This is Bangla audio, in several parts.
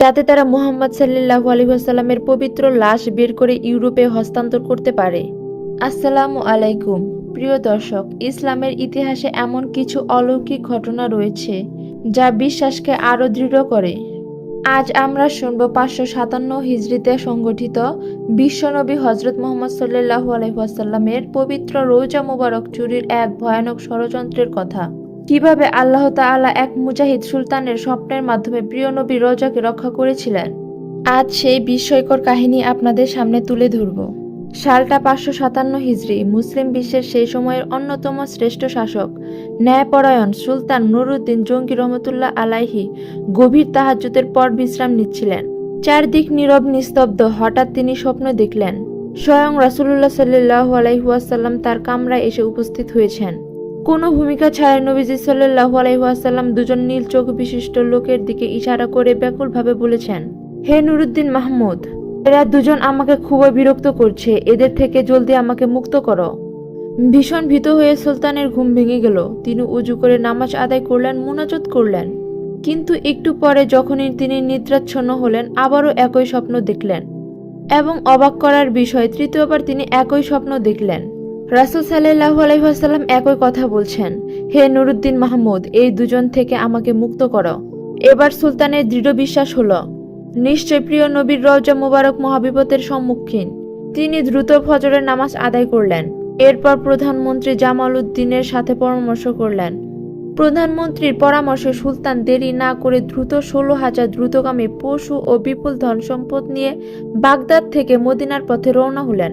যাতে তারা মোহাম্মদ সাল্লাহ আলহিহাসাল্লামের পবিত্র লাশ বের করে ইউরোপে হস্তান্তর করতে পারে। আসসালামু আলাইকুম। প্রিয় দর্শক, ইসলামের ইতিহাসে এমন কিছু অলৌকিক ঘটনা রয়েছে যা বিশ্বাসকে আরও দৃঢ় করে। আজ আমরা শুনব পাঁচশো সাতান্ন হিজড়িতে সংগঠিত বিশ্বনবী হজরত মোহাম্মদ সাল্লাহ আলহিহাসাল্লামের পবিত্র রোজা মুবারক চুরির এক ভয়ানক ষড়যন্ত্রের কথা। কীভাবে আল্লাহ তাআলা এক মুজাহিদ সুলতানের স্বপ্নের মাধ্যমে প্রিয় নবী রোজাকে রক্ষা করেছিলেন? আজ সেই বিস্ময়কর কাহিনী আপনাদের সামনে তুলে ধরব। সালটা পাঁচশো সাতান্ন হিজড়ি মুসলিম বিশ্বের সেই সময়ের অন্যতম শ্রেষ্ঠ শাসক, ন্যায়পরায়ণ সুলতান নুরুদ্দিন জঙ্গি রহমতুল্লাহ আলাইহি গভীর তাহাজ্জুদের পর বিশ্রাম নিচ্ছিলেন। চারদিক নীরব নিস্তব্ধ, হঠাৎ তিনি স্বপ্ন দেখলেন, স্বয়ং রাসূলুল্লাহ সাল্লাল্লাহু আলাইহাসাল্লাম তার কামরায় এসে উপস্থিত হয়েছেন। কোনো ভূমিকা ছাড়াই নবীজি সাল্লাল্লাহু আলাইহাসাল্লাম দুজন নীল চোখ বিশিষ্ট লোকের দিকে ইশারা করে ব্যাকুলভাবে বলেছেন, হে নুরুদ্দিন মাহমুদ, এরা দুজন আমাকে খুবই বিরক্ত করছে, এদের থেকে জলদি আমাকে মুক্ত করো। ভীষণ ভীত হয়ে সুলতানের ঘুম ভেঙে গেল। তিনি উজু করে নামাজ আদায় করলেন, মুনাজত করলেন। কিন্তু একটু পরে যখনই তিনি নিদ্রাচ্ছন্ন হলেন, আবারও একই স্বপ্ন দেখলেন এবং অবাক করার বিষয়, তৃতীয়বার তিনি একই স্বপ্ন দেখলেন। রাসুল সাল্লাহ আলহিহাসাল্লাম একই কথা বলছেন, হে নুরুদ্দিন মাহমুদ, এই দুজন থেকে আমাকে মুক্ত করো। এবার সুলতানের দৃঢ় বিশ্বাস হলো, নিশ্চয় প্রিয় নবীর রওজা মুবারক মহাবিপতের সম্মুখীন। তিনি দ্রুত ফজরের নামাজ আদায় করলেন। এরপর প্রধানমন্ত্রী জামাল উদ্দিনের সাথে পরামর্শ করলেন। প্রধানমন্ত্রীর পরামর্শে সুলতান দেরি না করে দ্রুত ষোলো হাজার দ্রুতগামী পশু ও বিপুল ধন সম্পদ নিয়ে বাগদাদ থেকে মদিনার পথে রওনা হলেন।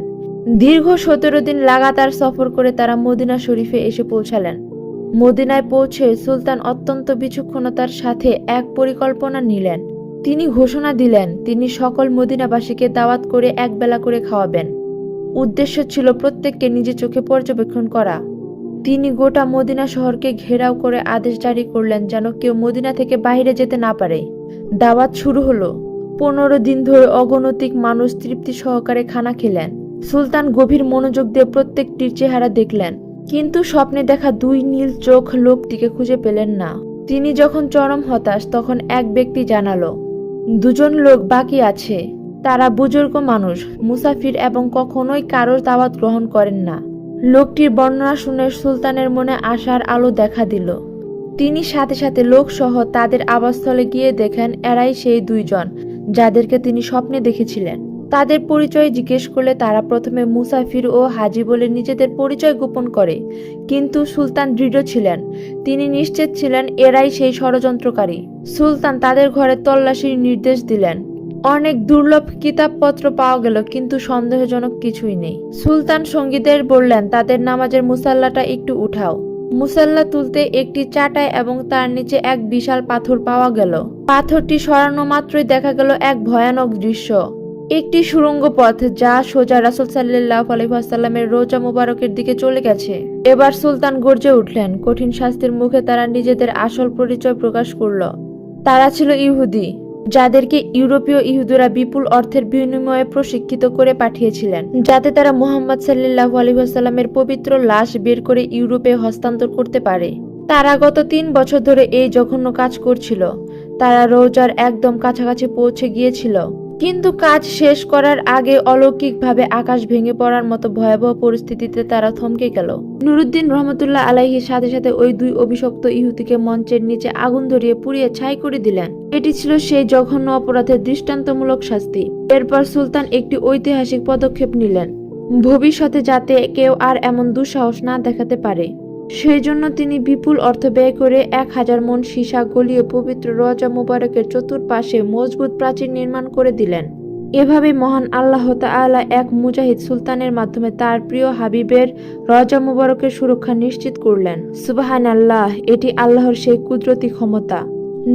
দীর্ঘ সতেরো দিন লাগাতার সফর করে তারা মদিনা শরীফে এসে পৌঁছালেন। মদিনায় পৌঁছে সুলতান অত্যন্ত বিচক্ষণতার সাথে এক পরিকল্পনা নিলেন। তিনি ঘোষণা দিলেন, তিনি সকল মদিনাবাসীকে দাওয়াত করে একবেলা করে খাওয়াবেন। উদ্দেশ্য ছিল প্রত্যেককে নিজে চোখে পর্যবেক্ষণ করা। তিনি গোটা মদিনা শহরকে ঘেরাও করে আদেশ জারি করলেন যেন কেউ মদিনা থেকে বাইরে যেতে না পারে। দাওয়াত শুরু হলো। পনেরো দিন ধরে অগণতিক মানুষ তৃপ্তি সহকারে খানা খেলেন। সুলতান গভীর মনোযোগ দিয়ে প্রত্যেকটির চেহারা দেখলেন, কিন্তু স্বপ্নে দেখা দুই নীল চোখ লোকটিকে খুঁজে পেলেন না। তিনি যখন চরম হতাশ, তখন এক ব্যক্তি জানালো, দুজন লোক বাকি আছে। তারা বুজুর্গ মানুষ, মুসাফির এবং কখনোই কারোর দাওয়াত গ্রহণ করেন না। লোকটির বর্ণনা শুনে সুলতানের মনে আশার আলো দেখা দিল। তিনি সাথে সাথে লোকসহ তাদের আবাসস্থলে গিয়ে দেখেন, এরাই সেই দুইজন, যাদেরকে তিনি স্বপ্নে দেখেছিলেন। তাদের পরিচয় জিজ্ঞেস করলে তারা প্রথমে মুসাফির ও হাজি বলে নিজেদের পরিচয় গোপন করে। কিন্তু সুলতান দৃঢ় ছিলেন। তিনি নিশ্চিত ছিলেন, এরাই সেই ষড়যন্ত্রকারী। সুলতান তাদের ঘরে তল্লাশির নির্দেশ দিলেন। অনেক দুর্লভ কিতাবপত্র পাওয়া গেল, কিন্তু সন্দেহজনক কিছুই নেই। সুলতান সঙ্গীদের বললেন, তাদের নামাজের মুসাল্লাটা একটু উঠাও। মুসাল্লা তুলতে একটি চাটাই এবং তার নিচে এক বিশাল পাথর পাওয়া গেল। পাথরটি সরানো মাত্রই দেখা গেল এক ভয়ানক দৃশ্য। একটি সুড়ঙ্গ পথ যা সোজা রাসুল সাল্লাহ আলহিহাসাল্লামের রোজা মুবারকের দিকে চলে গেছে। এবার সুলতান গর্জে উঠলেন। কঠিন শাস্তির মুখে তারা নিজেদের আসল পরিচয় প্রকাশ করল। তারা ছিল ইহুদি, যাদেরকে ইউরোপীয় ইহুদুরা বিপুল অর্থের বিনিময়ে প্রশিক্ষিত করে পাঠিয়েছিলেন, যাতে তারা মুহাম্মদ সাল্লাহ আলহিহাসাল্লামের পবিত্র লাশ বের করে ইউরোপে হস্তান্তর করতে পারে। তারা গত তিন বছর ধরে এই জঘন্য কাজ করছিল। তারা রোজার একদম কাছাকাছি পৌঁছে গিয়েছিল। কিন্তু কাজ শেষ করার আগে অলৌকিকভাবে আকাশ ভেঙে পড়ার মতো ভয়াবহ পরিস্থিতিতে তারা থমকে গেল। নুরুদ্দিন রহমতুল্লাহ আলাইহির সাথে সাথে ওই দুই অভিশপ্ত ইহুদিকে মঞ্চের নিচে আগুন ধরিয়ে পুড়িয়ে ছাই করে দিলেন। এটি ছিল সেই জঘন্য অপরাধের দৃষ্টান্তমূলক শাস্তি। এরপর সুলতান একটি ঐতিহাসিক পদক্ষেপ নিলেন। ভবিষ্যতে যাতে কেউ আর এমন দুঃসাহস না দেখাতে পারে। সেই জন্য তিনি বিপুল অর্থ ব্যয় করে এক হাজার মন সীসা গলিয়ে পবিত্র রজা মুবারকের চতুর্পাশে মজবুত প্রাচীর নির্মাণ করে দিলেন। এভাবে মহান আল্লাহ তাআলা এক মুজাহিদ সুলতানের মাধ্যমে তার প্রিয় হাবিবের রজা মুবারকের সুরক্ষা নিশ্চিত করলেন। সুবাহান আল্লাহ এটি আল্লাহর সেই কুদরতি ক্ষমতা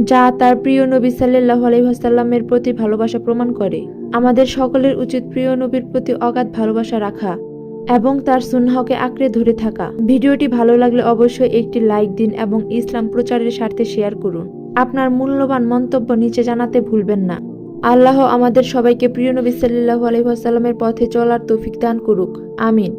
যা তার প্রিয় নবী সাল্লাহ আলহিহাসাল্লামের প্রতি ভালোবাসা প্রমাণ করে। আমাদের সকলের উচিত প্রিয় নবীর প্রতি অগাধ ভালোবাসা রাখা। এবং তার সুন্নাহকে আঁকড়ে ধরে থাকা। ভিডিওটি ভালো লাগলে অবশ্যই একটি লাইক দিন এবং ইসলাম প্রচারের স্বার্থে শেয়ার করুন। আপনার মূল্যবান মন্তব্য নিচে জানাতে ভুলবেন না। আল্লাহ আমাদের সবাইকে প্রিয় নবী সাল্লাহ আলহিহাসাল্লামের পথে চলার তৌফিক দান করুক। আমিন।